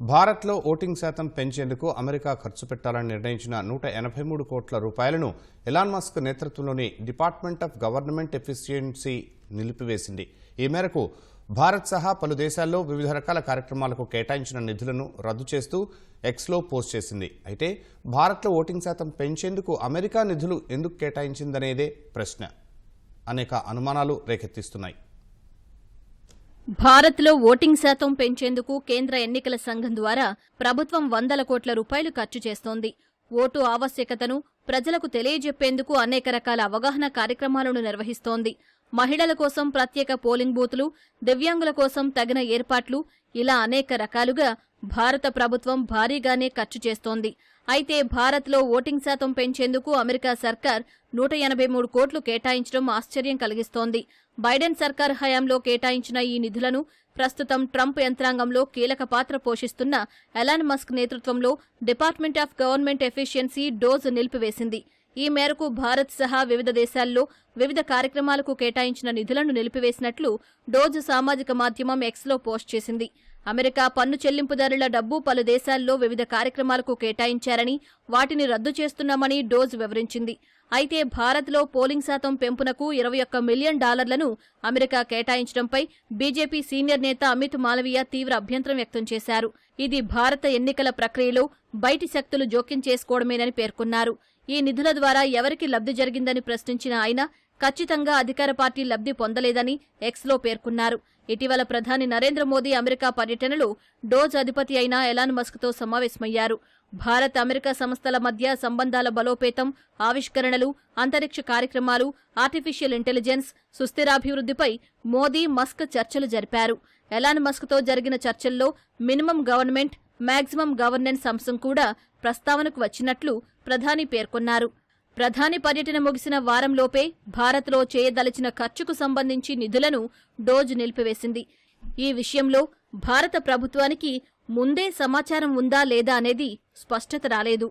భారత్లో ఓటింగ్ శాతం పెంచేందుకు అమెరికా ఖర్చు పెట్టాలని నిర్ణయించిన నూట ఎనభై మూడు కోట్ల రూపాయలను ఎలాన్ మస్క్ నేతృత్వంలోని డిపార్ట్మెంట్ ఆఫ్ గవర్నమెంట్ ఎఫిషియన్సీ నిలిపివేసింది. ఈ మేరకు భారత్ సహా పలు దేశాల్లో వివిధ రకాల కార్యక్రమాలకు కేటాయించిన నిధులను రద్దు చేస్తూ ఎక్స్లో పోస్ట్ చేసింది. అయితే భారత్లో ఓటింగ్ శాతం పెంచేందుకు అమెరికా నిధులు ఎందుకు కేటాయించిందనేదే ప్రశ్న. అనేక అనుమానాలు రేకెత్తిస్తున్నాయి. భారత్లో ఓటింగ్ శాతం పెంచేందుకు కేంద్ర ఎన్నికల సంఘం ద్వారా ప్రభుత్వం వందల కోట్ల రూపాయలు ఖర్చు చేస్తోంది. ఓటు ఆవశ్యకతను ప్రజలకు తెలియజెప్పేందుకు అనేక రకాల అవగాహన కార్యక్రమాలను నిర్వహిస్తోంది. మహిళల కోసం ప్రత్యేక పోలింగ్ బూతులు దివ్యాంగుల కోసం తగిన ఏర్పాట్లు ఇలా అనేక రకాలుగా భారత ప్రభుత్వం భారీగానే ఖర్చు చేస్తోంది. అయితే భారత్లో ఓటింగ్ శాతం పెంచేందుకు అమెరికా సర్కార్ నూట ఎనభై మూడు కోట్లు కేటాయించడం ఆశ్చర్యం కలిగిస్తోంది. బైడెన్ సర్కార్ హయాంలో కేటాయించిన ఈ నిధులను ప్రస్తుతం ట్రంప్ యంత్రాంగంలో కీలక పాత్ర పోషిస్తున్న ఎలాన్ మస్క్ నేతృత్వంలో department of government efficiency DOGE నిలిపివేసింది. ఈ మేరకు భారత్ సహా వివిధ దేశాల్లో వివిధ కార్యక్రమాలకు కేటాయించిన నిధులను నిలిపివేసినట్లు డోజ్ సామాజిక మాధ్యమం ఎక్స్లో పోస్ట్ చేసింది. అమెరికా పన్ను చెల్లింపుదారుల డబ్బు పలు దేశాల్లో వివిధ కార్యక్రమాలకు కేటాయించారని వాటిని రద్దు చేస్తున్నామని డోజ్ వివరించింది. అయితే భారత్లో పోలింగ్ శాతం పెంపునకు ఇరవై ఒక్క మిలియన్ డాలర్లను అమెరికా కేటాయించడంపై బీజేపీ సీనియర్ నేత అమిత్ మాలవీయ తీవ్ర అభ్యంతరం వ్యక్తం చేశారు. ఇది భారత ఎన్నికల ప్రక్రియలో బయటి శక్తులు జోక్యం చేసుకోవడమేనని పేర్కొన్నారు. ఈ నిధుల ద్వారా ఎవరికి లబ్ధి జరిగిందని ప్రశ్నించిన ఆయన ఖచ్చితంగా అధికార పార్టీ లబ్ధి పొందలేదని ఎక్స్లో పేర్కొన్నారు. ఇటీవల ప్రధాని నరేంద్ర మోదీ అమెరికా పర్యటనలో డోజ్ అధిపతి అయిన ఎలాన్ మస్క్తో సమావేశమయ్యారు. భారత్ అమెరికా సంస్థల మధ్య సంబంధాల బలోపేతం ఆవిష్కరణలు అంతరిక్ష కార్యక్రమాలు ఆర్టిఫిషియల్ ఇంటెలిజెన్స్ సుస్థిరాభివృద్ధిపై మోదీ మస్క్ చర్చలు జరిపారు. ఎలాన్ మస్క్తో జరిగిన చర్చల్లో మినిమం గవర్నమెంట్ మాక్సిమం గవర్నెన్స్ అంశం కూడా ప్రస్తావనకు వచ్చినట్లు ప్రధాని పేర్కొన్నారు. ప్రధాని పర్యటన ముగిసిన వారంలోపే భారత్లో చేయదలిచిన ఖర్చుకు సంబంధించి నిధులను డోజ్ నిలిపివేసింది. ఈ విషయంలో భారత ప్రభుత్వానికి ముందే సమాచారం ఉందా లేదా అనేది స్పష్టత రాలేదు.